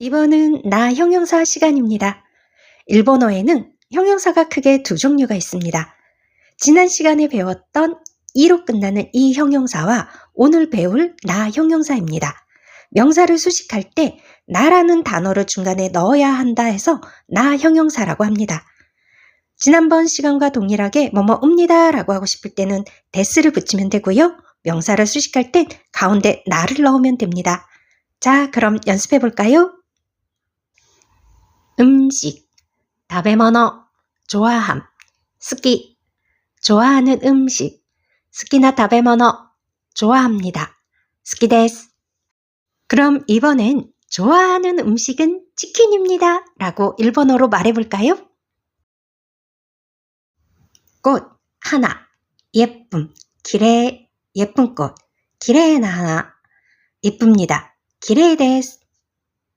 이번은 나 형용사 시간입니다. 일본어에는 형용사가 크게 두 종류가 있습니다. 지난 시간에 배웠던 이로 끝나는 이 형용사와 오늘 배울 나 형용사입니다. 명사를 수식할 때 나라는 단어를 중간에 넣어야 한다 해서 나 형용사라고 합니다. 지난번 시간과 동일하게 뭐뭐옵니다 라고 하고 싶을 때는 데스를 붙이면 되고요. 명사를 수식할 땐 가운데 나를 넣으면 됩니다. 자, 그럼 연습해 볼까요? 음식, 다베모노, 좋아함, 스키, 좋아하는 음식, 다베모노, 좋아합니다. 데스. 그럼 이번엔 좋아하는 음식은 치킨입니다. 라고 일본어로 말해볼까요? 꽃, 하나, 예쁨, 기레, 예쁜 꽃, 기레나 하나, 예쁩니다. 기레 데스.